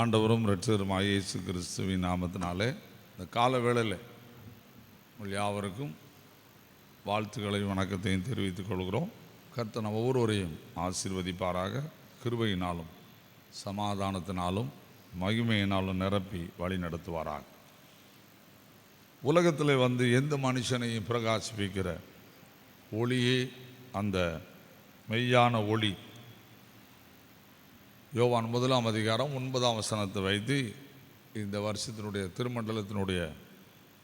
ஆண்டவரும் இரட்சகருமாய் இயேசு கிறிஸ்துவின் நாமத்தினாலே இந்த கால வேளையில் உங்கள் யாவருக்கும் வாழ்த்துக்களையும் வணக்கத்தையும் தெரிவித்துக் கொள்கிறோம். கர்த்தர் ஒவ்வொருவரையும் ஆசீர்வதிப்பாராக. கிருபையினாலும் சமாதானத்தினாலும் மகிமையினாலும் நிரப்பி வழி நடத்துவாராக. உலகத்தில் வந்து எந்த மனுஷனையும் பிரகாசிப்பிக்கிற ஒளியே அந்த மெய்யான ஒளி யோவான் முதலாம் அதிகாரம் ஒன்பதாம் வசனத்தை வைத்து இந்த வருஷத்தினுடைய திருமண்டலத்தினுடைய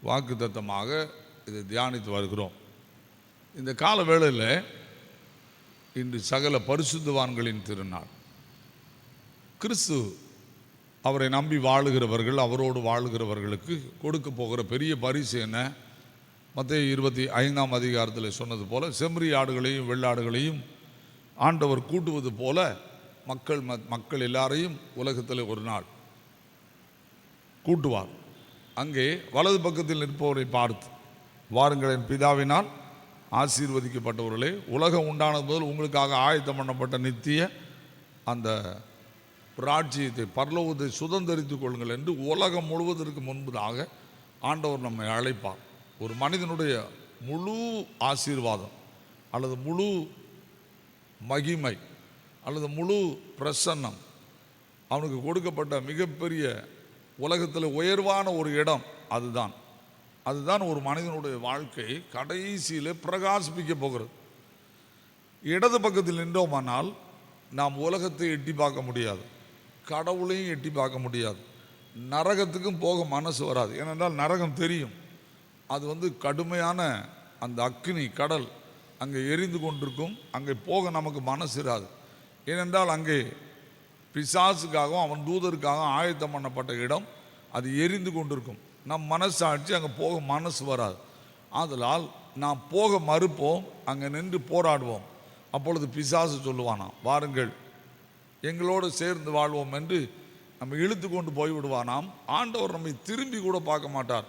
வாக்குத்தத்தமாக இதை தியானித்து வருகிறோம். இந்த கால வேளையில் இன்று சகல பரிசுத்துவான்களின் திருநாள். கிறிஸ்து அவரை நம்பி வாழுகிறவர்கள் அவரோடு வாழுகிறவர்களுக்கு கொடுக்க போகிற பெரிய பரிசு என்ன? மற்ற இருபத்தி ஐந்தாம் அதிகாரத்தில் சொன்னது போல் செம்மறி ஆடுகளையும் வெள்ளாடுகளையும் ஆண்டவர் கூட்டுவது போல மக்கள் மக்கள் எல்லாரையும் உலகத்தில் ஒரு நாள் கூட்டுவார். அங்கே வலது பக்கத்தில் நிற்பவரை பார்த்து வாருங்கள் என் பிதாவினால் ஆசீர்வதிக்கப்பட்டவர்களே உலகம் உண்டானது முதல் உங்களுக்காக ஆயத்தம் பண்ணப்பட்ட நித்திய அந்த ராஜ்யத்தை பரலோகத்தை சுதந்திரித்துக் கொள்ளுங்கள் என்று உலகம் முழுவதற்கு முன்பதாக ஆண்டவர் நம்மை அழைப்பார். ஒரு மனிதனுடைய முழு ஆசீர்வாதம் அல்லது முழு மகிமை அல்லது முழு பிரசன்னம். அவனுக்கு கொடுக்கப்பட்ட மிகப்பெரிய உலகத்தில் உயர்வான ஒரு இடம் அதுதான். அதுதான் ஒரு மனிதனுடைய வாழ்க்கை கடைசியில் பிரகாசிப்பிக்க போகிறது. இடது பக்கத்தில் நின்றோமானால் நாம் உலகத்தை எட்டி பார்க்க முடியாது. கடவுளையும் எட்டி பார்க்க முடியாது. நரகத்துக்கும் போக மனசு வராது. ஏனென்றால் நரகம் தெரியும். அது வந்து கடுமையான அந்த அக்னி கடல் அங்கே எரிந்து கொண்டிருக்கும். அங்கே போக நமக்கு மனசு இராது. ஏனென்றால் அங்கே பிசாசுக்காகவும் அவன் தூதருக்காகவும் ஆயத்தம் பண்ணப்பட்ட இடம் அது எரிந்து கொண்டிருக்கும். நம் மனசாட்சி அங்கே போக மனசு வராது. ஆதலால் நாம் போக மறுப்போம் அங்கே நின்று போராடுவோம். அப்பொழுது பிசாசு சொல்லுவானாம் வாருங்கள் எங்களோடு சேர்ந்து வாழ்வோம் என்று நம்ம இழுத்து கொண்டு போய்விடுவானாம். ஆண்டவர் நம்மை திரும்பி கூட பார்க்க மாட்டார்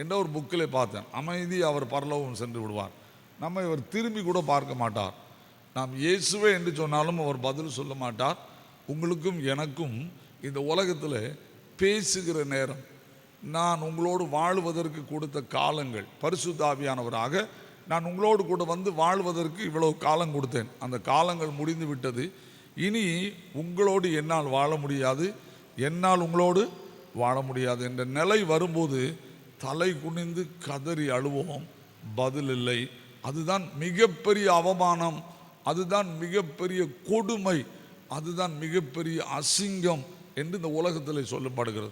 என்ற ஒரு புக்கில் பார்த்தேன். அமைதி அவர் பரலோகம் சென்று விடுவார். நம்ம இவர் திரும்பி கூட பார்க்க மாட்டார். நாம் இயேசுவே என்று சொன்னாலும் அவர் பதில் சொல்ல மாட்டார். உங்களுக்கும் எனக்கும் இந்த உலகத்தில் பேசுகிற நேரம் நான் உங்களோடு வாழ்வதற்கு கொடுத்த காலங்கள் பரிசுத்தாவியானவராக நான் உங்களோடு கூட வந்து வாழ்வதற்கு இவ்வளவு காலம் கொடுத்தேன். அந்த காலங்கள் முடிந்து விட்டது. இனி உங்களோடு என்னால் வாழ முடியாது. என்னால் உங்களோடு வாழ முடியாது என்ற நிலை வரும்போது தலை குனிந்து கதறி அழுவோம். பதில் இல்லை. அதுதான் மிகப்பெரிய அவமானம். அதுதான் மிகப்பெரிய கொடுமை அதுதான் மிகப்பெரிய அசிங்கம் என்று இந்த உலகத்தில் சொல்லப்படுகிறது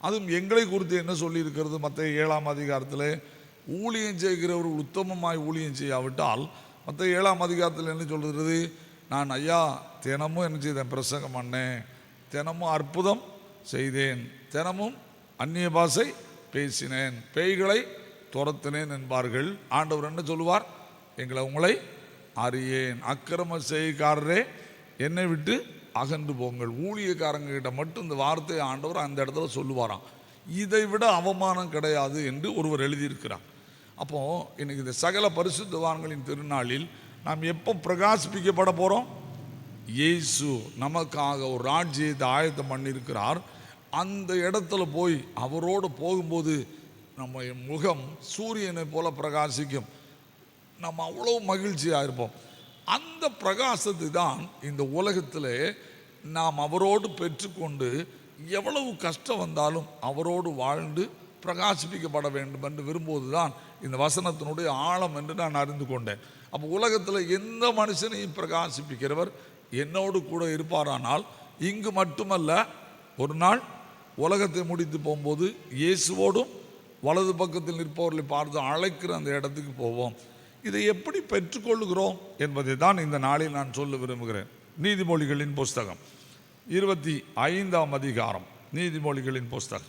அதுவும் எங்களை குறித்து என்ன சொல்லியிருக்கிறது மற்ற ஏழாம் அதிகாரத்தில்? ஊழியம் செய்கிறவர்கள் உத்தமமாய் ஊழியம் செய்யாவிட்டால் மற்ற ஏழாம் அதிகாரத்தில் என்ன சொல்கிறது நான் ஐயா தினமும் என்ன செய்தேன்? பிரசங்கம் பண்ணேன். தினமும் அற்புதம் செய்தேன். தினமும் அந்நிய பாஷை பேசினேன். பேய்களை துரத்தினேன் என்பார்கள். ஆண்டவர் என்ன சொல்லுவார்? எங்களை உங்களை அறியேன். அக்கிரம செய்காரரே என்னை விட்டு அகன்று போங்கள். ஊழியக்காரங்க கிட்ட மட்டும் இந்த வார்த்தையை ஆண்டவர் அந்த இடத்துல சொல்லுவாராம். இதை விட அவமானம் கிடையாது என்று ஒருவர் எழுதியிருக்கிறார். அப்போ இன்னைக்கு இந்த சகல பரிசுத்தவான்களின் திருநாளில் நாம் எப்போ பிரகாசிப்பிக்கப்பட போகிறோம் இயேசு நமக்காக ஒரு ராஜ்யத்தை ஆயத்தம் பண்ணியிருக்கிறார். அந்த இடத்துல போய் அவரோடு போகும்போது நம்ம முகம் சூரியனை போல பிரகாசிக்கும். நம்ம அவ்வளோ மகிழ்ச்சியாக இருப்போம். அந்த பிரகாசத்தை தான் இந்த உலகத்தில் நாம் அவரோடு பெற்றுக்கொண்டு எவ்வளவு கஷ்டம் வந்தாலும் அவரோடு வாழ்ந்து பிரகாசிப்பிக்கப்பட வேண்டும் என்று விரும்புவது தான் இந்த வசனத்தினுடைய ஆழம் என்று நான் அறிந்து கொண்டேன். அப்போ உலகத்தில் எந்த மனுஷனையும் பிரகாசிப்பிக்கிறவர் என்னோடு கூட இருப்பாரானால் இங்கு மட்டுமல்ல ஒரு நாள் உலகத்தை முடித்து போகும்போது இயேசுவோடும் வலது பக்கத்தில் நிற்பவர்களை பார்த்து அழைக்கிற அந்த இடத்துக்கு போவோம். இதை எப்படி பெற்றுக்கொள்ளுகிறோம் என்பதை தான் இந்த நாளில் நான் சொல்ல விரும்புகிறேன். நீதிமொழிகளின் புஸ்தகம். இருபத்தி ஐந்தாம் அதிகாரம். நீதிமொழிகளின் புஸ்தகம்.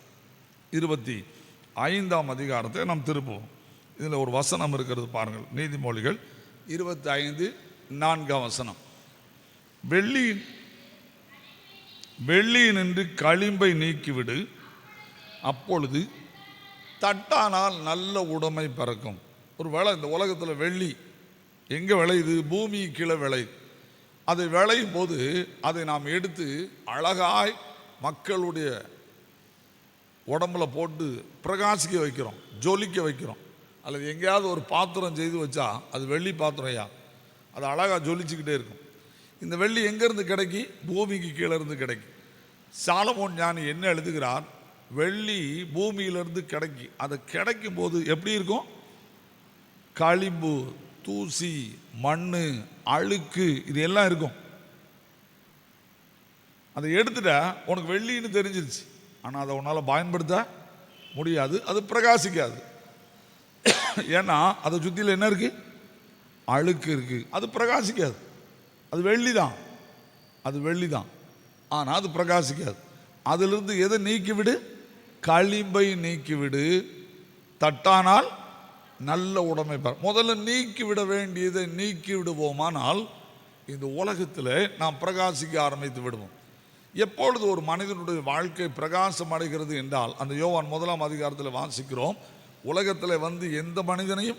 இருபத்தி ஐந்தாம் அதிகாரத்தை நாம் திருப்புவோம். இதில் ஒரு வசனம் இருக்கிறது பாருங்கள். நீதிமொழிகள் இருபத்தி ஐந்து நான்காம் வசனம். வெள்ளியின் நின்று களிம்பை நீக்கிவிடு. அப்பொழுது தட்டானால் நல்ல உடைமை பிறக்கும். ஒரு வேளை இந்த உலகத்தில் வெள்ளி எங்கே விளையுது? பூமி கீழே விளையுது. அதை விளையும் போது அதை நாம் எடுத்து அழகாய் மக்களுடைய உடம்புல போட்டு பிரகாசிக்க வைக்கிறோம் ஜொலிக்க வைக்கிறோம். அல்லது எங்கேயாவது ஒரு பாத்திரம் செய்து வச்சா அது வெள்ளி பாத்திரம் ஐயா அது அழகாக ஜொலிச்சுக்கிட்டே இருக்கும். இந்த வெள்ளி எங்கேருந்து கிடைக்கி? பூமிக்கு கீழே இருந்து கிடைக்கும் சாலமோன் ஞானி என்ன எழுதுகிறார்? வெள்ளி பூமியிலிருந்து கிடைக்கி. அது கிடைக்கும் போது எப்படி இருக்கும்? களிம்பு தூசி மண் அழுக்கு இது எல்லாம் இருக்கும். அதை எடுத்துட்டா உனக்கு வெள்ளின்னு தெரிஞ்சிருச்சு. ஆனால் அதை உன்னால் பயன்படுத்த முடியாது அது பிரகாசிக்காது. ஏன்னா அதை சுற்றியில் என்ன இருக்குது அழுக்கு இருக்குது அது பிரகாசிக்காது. அது வெள்ளி தான் அது வெள்ளி தான் ஆனால் அது பிரகாசிக்காது. அதிலிருந்து எதை நீக்கிவிடு? களிம்பை நீக்கிவிடு. தட்டானால் நல்ல உடமை பெற. முதல்ல நீக்கிவிட வேண்டியதை நீக்கி விடுவோமானால் இந்த உலகத்தில் நாம் பிரகாசிக்க ஆரம்பித்து விடுவோம். எப்பொழுது ஒரு மனிதனுடைய வாழ்க்கை பிரகாசம் அடைகிறது என்றால் அந்த யோவான் முதலாம் அதிகாரத்தில் வாசிக்கிறோம் உலகத்தில் வந்து எந்த மனிதனையும்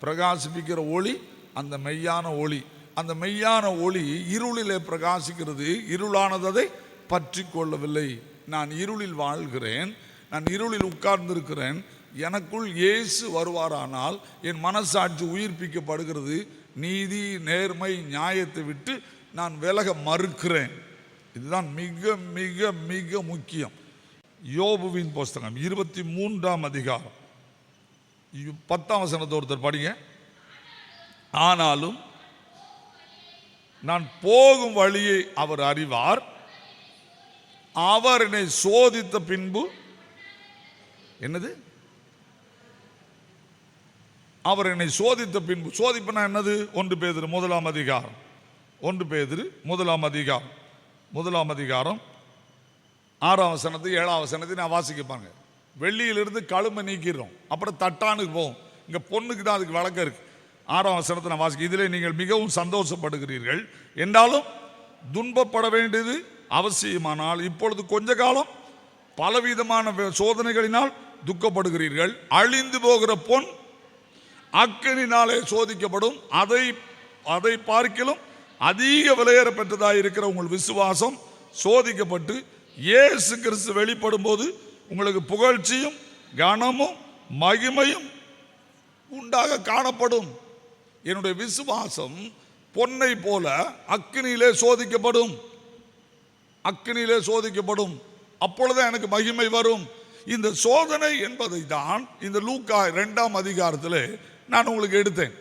பிரகாசிப்பிக்கிற ஒளி அந்த மெய்யான ஒளி. அந்த மெய்யான ஒளி இருளிலே பிரகாசிக்கிறது. இருளானதை பற்றி கொள்ளவில்லை. நான் இருளில் வாழ்கிறேன். நான் இருளில் உட்கார்ந்திருக்கிறேன். எனக்குள் இயேசு வருவாரானால் என் மனசாட்சி உயிர்ப்பிக்கப்படுகிறது. நீதி நேர்மை நியாயத்தை விட்டு நான் விலக மறுக்கிறேன். இதுதான் மிக மிக மிக முக்கியம். யோபுவின் புஸ்தகம் இருபத்தி மூன்றாம் அதிகாரம் பத்தாம் வசனத்தை ஒருத்தர் படிங்க. ஆனாலும் நான் போகும் வழியை அவர் அறிவார். அவர் என்னை சோதித்த பின்பு என்னது? அவர் என்னை சோதித்த பின்பு சோதிப்புனா என்னது? ஒன்று பேதிரு முதலாம் அதிகாரம். ஒன்று பேதிரு முதலாம் அதிகாரம். முதலாம் அதிகாரம் ஆறாம் வசனத்தை ஏழாம் வசனத்தை நான் வாசிக்கப்பாங்க வெள்ளியிலிருந்து கழுமை நீக்கிடுறோம். அப்புறம் தட்டானுக்கு போகும் இங்கே பொண்ணுக்கு தான் அதுக்கு வழக்கம் இருக்குது ஆறாம் வசனத்தை நான் வாசிக்க இதில் நீங்கள் மிகவும் சந்தோஷப்படுகிறீர்கள். என்றாலும் துன்பப்பட வேண்டியது அவசியமானால் இப்பொழுது கொஞ்ச காலம் பலவிதமான சோதனைகளினால் துக்கப்படுகிறீர்கள். அழிந்து போகிற பொன் அக்கனினாலே சோதிக்கப்படும். அதை அதை பார்க்கிலும் அதிக விலையேற பெற்றதாக இருக்கிற உங்கள் விசுவாசம் சோதிக்கப்பட்டு இயேசு கிறிஸ்து வெளிப்படும் போது உங்களுக்கு புகழ்ச்சியும் கனமும் மகிமையும் உண்டாக காணப்படும். என்னுடைய விசுவாசம் பொன்னை போல அக்னியிலே சோதிக்கப்படும். அக்னியிலே சோதிக்கப்படும். அப்பொழுது எனக்கு மகிமை வரும். இந்த சோதனை என்பதை தான் இந்த லூக்கா இரண்டாம் அதிகாரத்தில் நான் உங்களுக்கு எடுத்தேன்.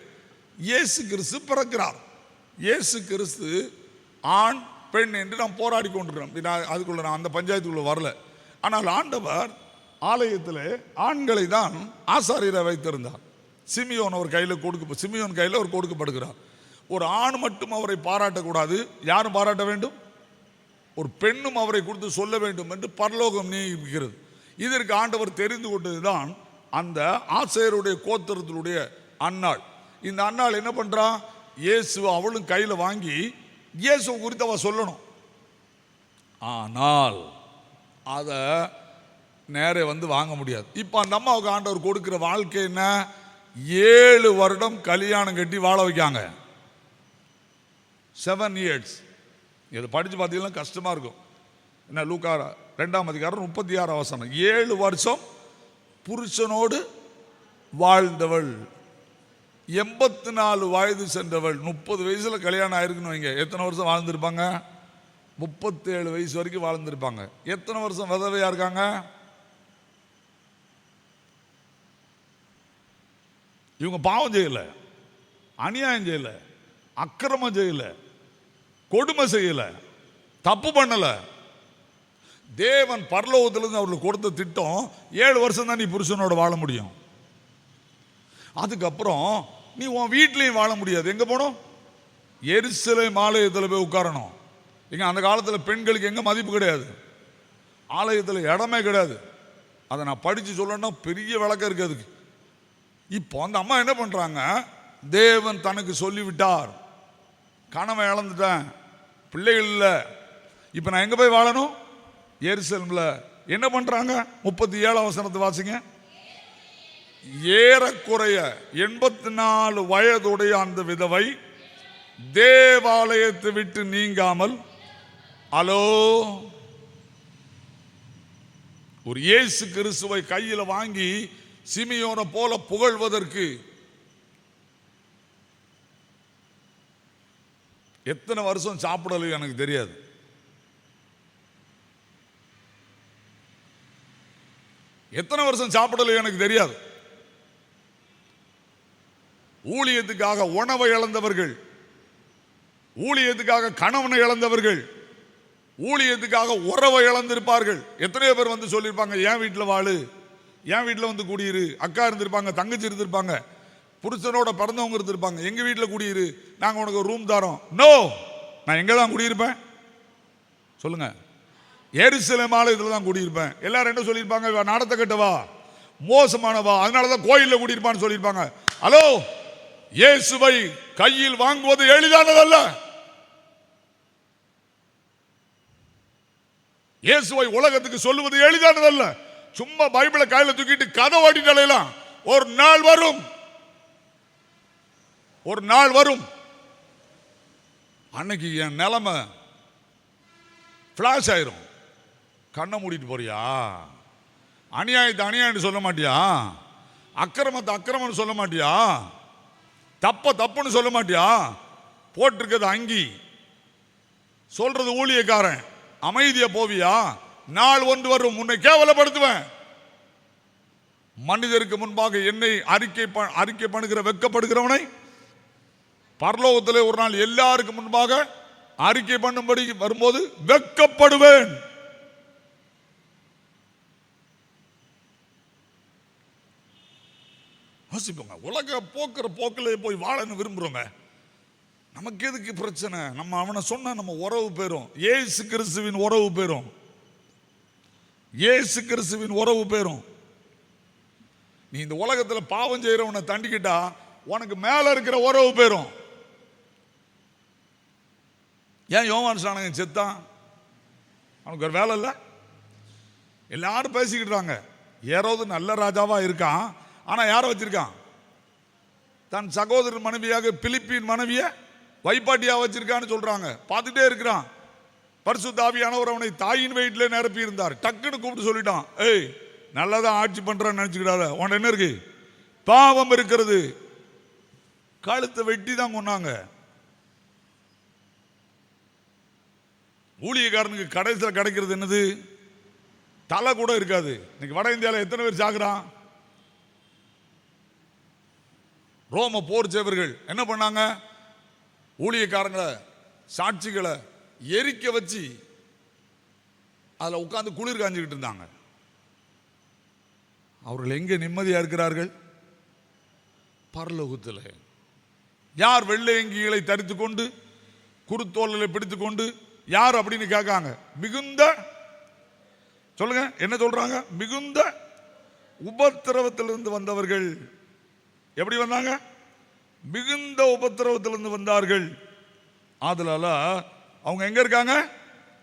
இயேசு கிறிஸ்து பிறக்கிறார். இயேசு கிறிஸ்து ஆண் பெண் என்று நாம் போராடி கொண்டிருக்கிறோம். நான் அதுக்குள்ள நான் அந்த பஞ்சாயத்துக்குள்ளே வரல. ஆனால் ஆண்டவர் ஆலயத்தில் ஆண்களை தான் ஆசாரியரை வைத்திருந்தார். சிமியோன் அவர் கையில் கொடுக்க சிமியோன் கையில் அவர் கொடுக்கப்படுகிறார். ஒரு ஆண் மட்டும் அவரை பாராட்டக்கூடாது. யாரும் பாராட்ட வேண்டும்? ஒரு பெண்ணும் அவரை கொடுத்து சொல்ல வேண்டும் என்று பரலோகம் நியமிக்கிறது. இதற்கு ஆண்டவர் தெரிந்து கொண்டதுதான் அந்த ஆசிரியருடைய கோத்திரத்தினுடைய அன்னாள். இந்த அன்னாள் என்ன பண்ணுறான் இயேசு அவளும் கையில் வாங்கி இயேசு குறித்து அவள் சொல்லணும். ஆனால் அதை நேரே வந்து வாங்க முடியாது. இப்போ அந்த அம்மாவுக்கு ஆண்டவர் கொடுக்குற வாழ்க்கை என்ன? ஏழு வருடம் கல்யாணம் கட்டி வாழ வைக்காங்க. செவன் இயர்ஸ் இதை படித்து பார்த்தீங்கன்னா கஷ்டமாக இருக்கும். என்ன லூக்கார ரெண்டாம் அதிகாரம் முப்பத்தி ஆறு அவசரம் ஏழு வருஷம் புருஷனோடு வாழ்ந்தவள். எண்பத்தி நாலு வயது சென்றவள். முப்பது வயசில் கல்யாணம் ஆயிருக்குன்னு வைங்க. எத்தனை வருஷம் வாழ்ந்திருப்பாங்க? முப்பத்தேழு வயசு வரைக்கும் வாழ்ந்திருப்பாங்க. எத்தனை வருஷம் விதவையாக இருக்காங்க? இவங்க பாவம் செய்யலை. அநியாயம் செய்யலை. அக்கிரமம் செய்யலை. கொடுமை செய்யலை. தப்பு பண்ணலை. தேவன் பரலோகத்திலிருந்து அவர்களுக்கு கொடுத்த திட்டம் ஏழு வருஷம் தான் நீ புருஷனோட வாழ முடியும். அதுக்கப்புறம் நீ உன் வீட்லேயும் வாழ முடியாது. எங்கே போகணும் எரிசலை ஆலயத்தில் போய் உட்காரணும். இங்கே அந்த காலத்தில் பெண்களுக்கு எங்கே மதிப்பு கிடையாது. ஆலயத்தில் இடமே கிடையாது. அதை நான் படித்து சொல்லணும்னா பெரிய விளக்கம் இருக்கு அதுக்கு. இப்போ அந்த அம்மா என்ன பண்ணுறாங்க தேவன் தனக்கு சொல்லிவிட்டார். கணவன் இழந்துட்டேன். பிள்ளைகள் இல்லை. இப்போ நான் எங்கே போய் வாழணும்? எரிசலமில். என்ன பண்ணுறாங்க முப்பத்தி ஏழாம் வசனத்தை வாசிங்க. ஏறக்குறைய எண்பத்தி நாலு வயதுடைய அந்த விதவை தேவாலயத்தை விட்டு நீங்காமல் அலோ ஒரு இயேசு கிறிஸ்துவை கையில் வாங்கி சிமியோனை போல புகழ்வதற்கு எத்தனை வருஷம் சாப்பிடலையோ எனக்கு தெரியாது. எத்தனை வருஷம் சாப்பிடலையோ எனக்கு தெரியாது. ஊழியத்துக்காக உணவை இழந்தவர்கள் ஊழியத்துக்காக கணவனை இழந்தவர்கள் ஊழியத்துக்காக உறவை இழந்திருப்பார்கள். எத்தனையோ பேர் வந்து சொல்லியிருப்பாங்க என் வீட்டில் வாழு என் வீட்டில் வந்து குடியிரு அக்கா இருந்திருப்பாங்க தங்கச்சி இருந்திருப்பாங்க புருஷனோட பிறந்தவங்க இருந்திருப்பாங்க எங்கள் வீட்டில் குடியிரு நாங்கள் உனக்கு ஒரு ரூம் தரோம். நோ நான் எங்கே தான் குடியிருப்பேன்? சொல்லுங்கள் எருசலேம் ஆலயத்தில் தான் குடியிருப்பேன். எல்லாரும் என்ன சொல்லியிருப்பாங்க? நடத்த கட்டவா மோசமானவா அதனால தான் கோயிலில் குடியிருப்பான்னு சொல்லியிருப்பாங்க. ஹலோ இயேசுவை கையில் வாங்குவது எளிதானதல்ல. இயேசுவை உலகத்துக்கு சொல்லுவது எளிதானதல்ல. சும்மா பைபிளை கையில தூக்கிட்டு கதை ஓட்டிட்டு ஒரு நாள் வரும். ஒரு நாள் வரும். அன்னைக்கு என் நிலைமை ஃப்ளாஷ் ஆயிரும். கண்ணை மூடிட்டு போறியா? அநியாயத்தை அநியாயம்னு சொல்ல மாட்டியா? அக்கிரமத்தை அக்கிரமம்னு சொல்ல மாட்டியா? தப்ப தப்புன்னு சொல்ல மாட்டியா? போட்டிருக்கிறது அங்கி. சொல்றது ஊழியக்காரன். அமைதிய போவியா? நாள் ஒன்று வரும் உன்னை கேவலப்படுத்துவேன். மனிதருக்கு முன்பாக என்னை அறிக்கை அறிக்கை பண்ணுகிற வெட்கப்படுகிறவனை பரலோகத்தில் ஒரு நாள் எல்லாருக்கு முன்பாக அறிக்கை பண்ணும்படி வரும்போது வெட்கப்படுவேன் யோசிப்போங்க. உலக போக்குற போக்கில் போய் வாழன்னு விரும்புகிறோங்க நமக்கு எதுக்கு பிரச்சனை? நம்ம அவனை சொன்ன நம்ம உறவு போயிரும். ஏசு கிறிஸ்துவின் உறவு போயிரும். ஏசு கிறிஸ்துவின் உறவு போயிரும். நீ இந்த உலகத்தில் பாவம் செய்கிறவனை தண்டிக்கிட்டா உனக்கு மேலே இருக்கிற உறவு போயிரும். ஏன் யோவான் சாணகன் செத்தான்? அவனுக்கு ஒரு வேலை இல்லை? எல்லாரும் பேசிக்கிட்டாங்க ஏறாவது நல்ல ராஜாவா இருக்கான். ஆனால் யாரை வச்சிருக்கான்? தன் சகோதரன் மனைவியாக பிலிப்பின் மனைவியை வைப்பாட்டியாக வச்சிருக்கான்னு சொல்கிறாங்க பார்த்துட்டே இருக்கிறான். பரிசு தாவியானவர் அவனை தாயின் வயிற்றில் நிரப்பி இருந்தார். டக்குன்னு கூப்பிட்டு சொல்லிட்டான். ஏய் நல்லதா ஆட்சி பண்ணுறான்னு நினச்சிக்கிடாத. உன்ட என்ன இருக்கு? பாவம் இருக்கிறது. கழுத்தை வெட்டி தான் கொன்னாங்க. ஊழியக்காரனுக்கு கடைசியில் கிடைக்கிறது என்னது? தலை கூட இருக்காது. இன்னைக்கு வட இந்தியாவில் எத்தனை பேர் சாகுறான்? ரோம போர் சேவர்கள் என்ன பண்ணாங்க? ஊழியக்காரங்களை சாட்சிகளை எரிக்க வச்சு அதில் உட்காந்து குளிர் காஞ்சிக்கிட்டு இருந்தாங்க. அவர்கள் எங்கே நிம்மதியாக இருக்கிறார்கள்? பரலோகத்தில். யார் வெள்ளை அங்கிகளை தரித்து கொண்டு குருத்தோல்களை பிடித்து கொண்டு யார் அப்படின்னு கேட்காங்க. மிகுந்த சொல்லுங்க என்ன சொல்றாங்க? மிகுந்த உபத்திரவத்திலிருந்து வந்தவர்கள். எப்படி வந்தாங்க? மிகுந்த உபத்திரவத்திலிருந்து வந்தார்கள். அதனால அவங்க எங்க இருக்காங்க?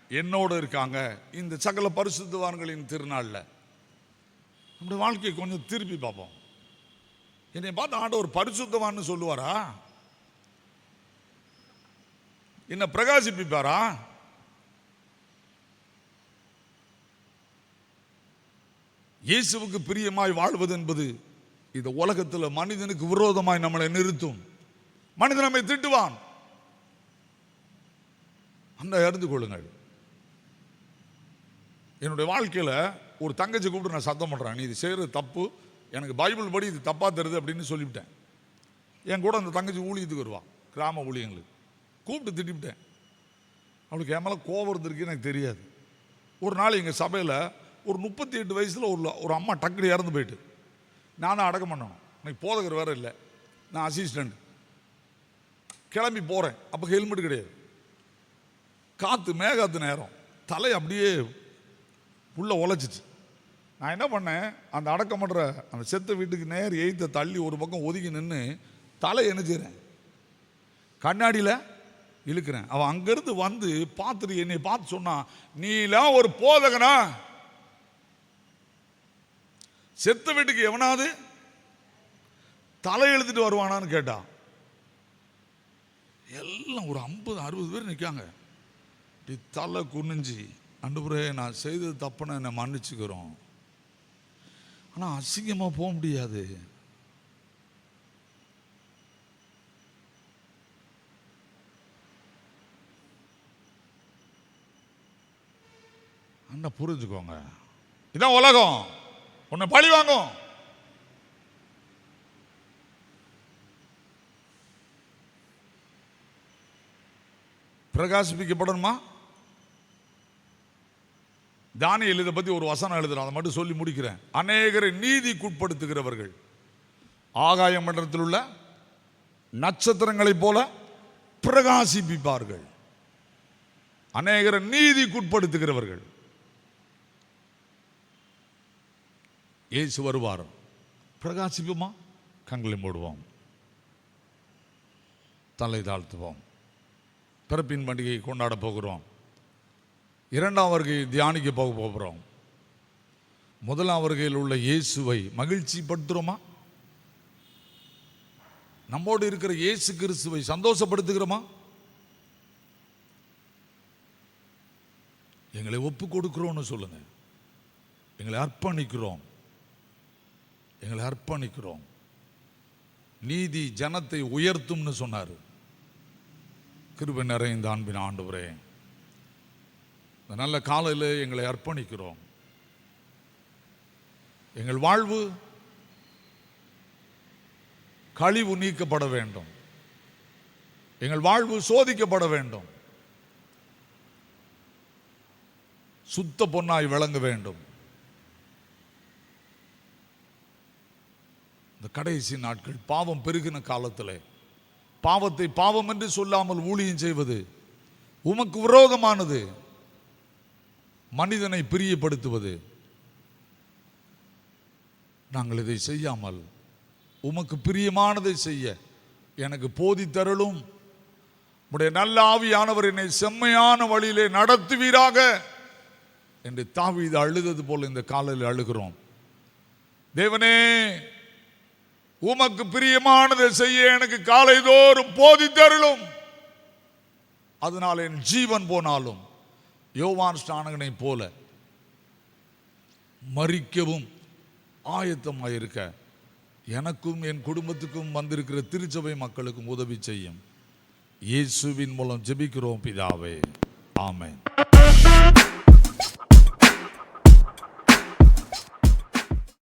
என்னோட இருக்காங்க. இந்த சகல பரிசுத்தவான்களின் திருநாளில். நம்முடைய வாழ்க்கையை கொஞ்சம் திருப்பி பார்ப்போம். என்னை பார்த்து ஆண்டவர் பரிசுத்தவான்னு சொல்லுவாரா? என்ன பிரகாசிப்பிப்பாரா? இயேசுவுக்கு பிரியமாய் வாழ்வது என்பது இந்த உலகத்தில் மனிதனுக்கு விரோதமாய் நம்மளை நிறுத்தும். மனிதன் நம்மை திட்டுவான். அந்த அறிந்து கொள்ளுங்கள். என்னுடைய வாழ்க்கையில் ஒரு தங்கச்சி கூப்பிட்டு நான் சத்தம் பண்ணுறேன் நீ இது செய்கிறது தப்பு. எனக்கு பைபிள் படி இது தப்பாக தருது அப்படின்னு சொல்லிவிட்டேன். என் கூட அந்த தங்கச்சி ஊழியத்துக்கு வருவான் கிராம ஊழியங்களுக்கு. கூப்பிட்டு திட்டிவிட்டேன். அவளுக்கு என் மேலே கோவம் இருந்திருக்கு எனக்கு தெரியாது. ஒரு நாள் எங்கள் சபையில் ஒரு முப்பத்தி எட்டு வயசில் ஒரு ஒரு அம்மா டக்குனு இறந்து போயிட்டு. நானும் அடக்கம் பண்ணணும். எனக்கு போதகர் வேறு இல்லை. நான் அசிஸ்டண்ட் கிளம்பி போகிறேன் அப்போ ஹெல்மெட் கிடையாது. காற்று மேகாத்து நேரம். தலை அப்படியே உள்ளே உழைச்சிச்சு. நான் என்ன பண்ணேன்? அந்த அடக்கம் பண்ணுற அந்த செத்த வீட்டுக்கு நேர் எய்த்த தள்ளி ஒரு பக்கம் ஒதுங்கி நின்று தலை என்ன செய்கிறேன் கண்ணாடியில் இழுக்கிறேன். அவன் அங்கேருந்து வந்து பார்த்துட்டு என்னை பார்த்து சொன்னான் நீலாம் ஒரு போதகனா? செத்த வீட்டுக்கு எவனாவது தலை எழுதிட்டு வருவானான்னு கேட்டான் எல்லாம் ஒரு ஐம்பது அறுபது பேர் நிற்காங்க இப்படி தலை குனிஞ்சி அண்டுபுரே நான் செய்தது தப்புன்னு என்னை மன்னிச்சுக்கிறோம். ஆனால் அசிங்கமாக போக முடியாது. அண்ணா புரிஞ்சுக்கோங்க. இதான் உலகம். உன்னை பழி வாங்கும். பிரகாசிப்பிக்கப்படணுமா தானியல் இதை பற்றி ஒரு வசனம் எழுதுறோம் அதை மட்டும் சொல்லி முடிக்கிறேன். அநேகரை நீதிக்குட்படுத்துகிறவர்கள். ஆகாய மண்டலத்தில் உள்ள நட்சத்திரங்களைப் போல பிரகாசிப்பிப்பார்கள். அநேகரை நீதிக்குட்படுத்துகிறவர்கள். இயேசு வருவார் பிரகாசிப்புமா? கண்களை மூடுவோம். தலை தாழ்த்துவோம். பிறப்பின் பண்டிகையை கொண்டாட போகிறோம். இரண்டாம் வருகையை தியானிக்க போக போகிறோம். முதலாம் வருகையில் உள்ள இயேசுவை மகிழ்ச்சி படுத்துகிறோமா நம்மோடு இருக்கிற இயேசு கிறிஸ்துவை சந்தோஷப்படுத்துகிறோமா? எங்களை ஒப்பு கொடுக்குறோன்னு சொல்லுங்க. எங்களை அர்ப்பணிக்கிறோம். எங்களை அர்ப்பணிக்கிறோம். நீதி ஜனத்தை உயர்த்தும்னு சொன்னார். கிருபை நிறைந்த அன்பின் ஆண்டவரே. இந்த நல்ல காலையில் எங்களை அர்ப்பணிக்கிறோம். எங்கள் வாழ்வு கழிவு நீக்கப்பட வேண்டும். எங்கள் வாழ்வு சோதிக்கப்பட வேண்டும். சுத்த பொன்னாய் விளங்க வேண்டும். இந்த கடைசி நாட்கள் பாவம் பெருகின காலத்தில். பாவத்தை பாவம் என்று சொல்லாமல் ஊழியம் செய்வது உமக்கு விரோதமானது மனிதனை பிரியப்படுத்துவது. நாங்கள் இதை செய்யாமல் உமக்கு பிரியமானதை செய்ய எனக்கு போதித்தருளும் உடைய நல்ல ஆவியானவர் என்னை செம்மையான வழியிலே நடத்துவீராக என்று தாவி இது அழுதது போல இந்த காலையில் அழுகிறோம். தேவனே உமக்கு பிரியமானதை செய்ய எனக்கு காலைதோறும் போதித்தருளும். அதனால் என் ஜீவன் போனாலும் யோவான் ஸ்நானகனை போல மறிக்கவும் ஆயத்தமாயிருக்க எனக்கும் என் குடும்பத்துக்கும் வந்திருக்கிற திருச்சபை மக்களுக்கும் உதவி செய்யும். இயேசுவின் மூலம் ஜெபிக்கிறோம் பிதாவே. ஆமேன்.